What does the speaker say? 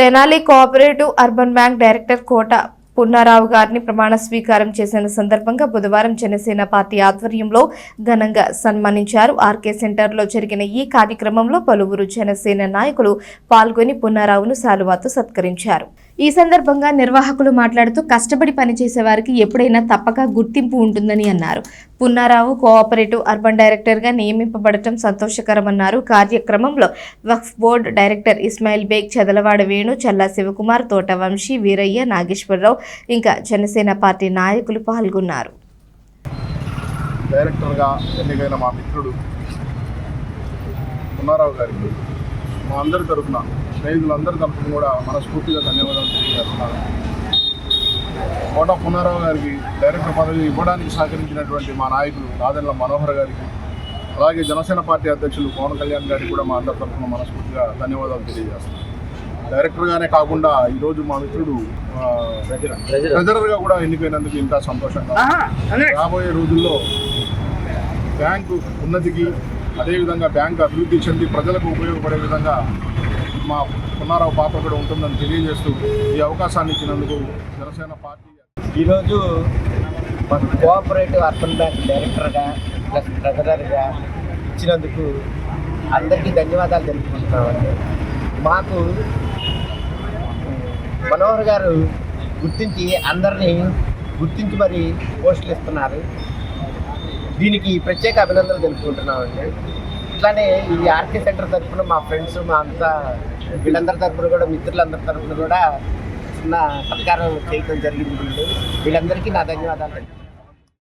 Tenali cooperative urban bank director Kota Punnarao గారిని ప్రమాణ స్వీకారం చేసిన సందర్భంగా బుధవారం జనసేన పార్టీ ఆధ్వర్యంలో ఘనంగా సన్మానించారు. ఆర్కే సెంటర్లో జరిగిన ఈ కార్యక్రమంలో పలువురు జనసేన నాయకులు పాల్గొని పున్నారావును శాలువాతో సత్కరించారు. ఈ సందర్భంగా నిర్వాహకులు మాట్లాడుతూ కష్టపడి పనిచేసే వారికి ఎప్పుడైనా తప్పక గుర్తింపు ఉంటుందని అన్నారు. పున్నారావు కోఆపరేటివ్ అర్బన్ డైరెక్టర్గా నియమింపబడటం సంతోషకరమన్నారు. కార్యక్రమంలో వక్ఫ్ బోర్డు డైరెక్టర్ ఇస్మాయిల్ బేగ్ చదలవాడ వేణు చల్లా శివకుమార్ తోటవంశీ వీరయ్య నాగేశ్వరరావు ఇంకా జనసేన పార్టీ నాయకులు పాల్గొన్నారు. డైరెక్టర్గా ఎన్నికైన మా మిత్రుడు పున్నారావు గారికి మా అందరి తరఫున స్నేహితులందరి తరఫున కూడా మనస్ఫూర్తిగా ధన్యవాదాలు తెలియజేస్తున్నాను. కోట పున్నారావు గారికి డైరెక్టర్ పదవి ఇవ్వడానికి సహకరించినటువంటి మా నాయకులు రాజన్ల మనోహర్ గారికి అలాగే జనసేన పార్టీ అధ్యక్షులు పవన్ కళ్యాణ్ గారికి కూడా మా అందరి తరఫున మనస్ఫూర్తిగా ధన్యవాదాలు తెలియజేస్తున్నాను. డైరెక్టర్గానే కాకుండా ఈరోజు మా మిత్రుడు ట్రెజరర్గా కూడా ఎన్నికైనందుకు ఇంకా సంతోషంగా. రాబోయే రోజుల్లో బ్యాంకు ఉన్నతికి అదేవిధంగా బ్యాంకు అభివృద్ధి చెంది ప్రజలకు ఉపయోగపడే విధంగా మా పున్నారావు పాత్ర కూడా ఉంటుందని తెలియజేస్తూ ఈ అవకాశాన్ని ఇచ్చినందుకు జనసేన పార్టీ ఈరోజు కోఆపరేటివ్ అర్బన్ బ్యాంక్ డైరెక్టర్గా ప్లస్ ట్రెజరర్గా ఇచ్చినందుకు అందరికీ ధన్యవాదాలు తెలుపుకుంటున్నామండి. మాకు మనోహర్ గారు గుర్తించి అందరినీ గుర్తించి మరి పోస్టులు ఇస్తున్నారు. దీనికి ప్రత్యేక అభినందనలు తెలుపుకుంటున్నామండి. అట్లానే ఈ ఆర్కే సెంటర్ తరఫున మా ఫ్రెండ్స్ మా అంతా వీళ్ళందరి తరఫున కూడా మిత్రులందరి తరఫున కూడా చిన్న సత్కారం చేయడం జరిగింది. వీళ్ళందరికీ నా ధన్యవాదాలు.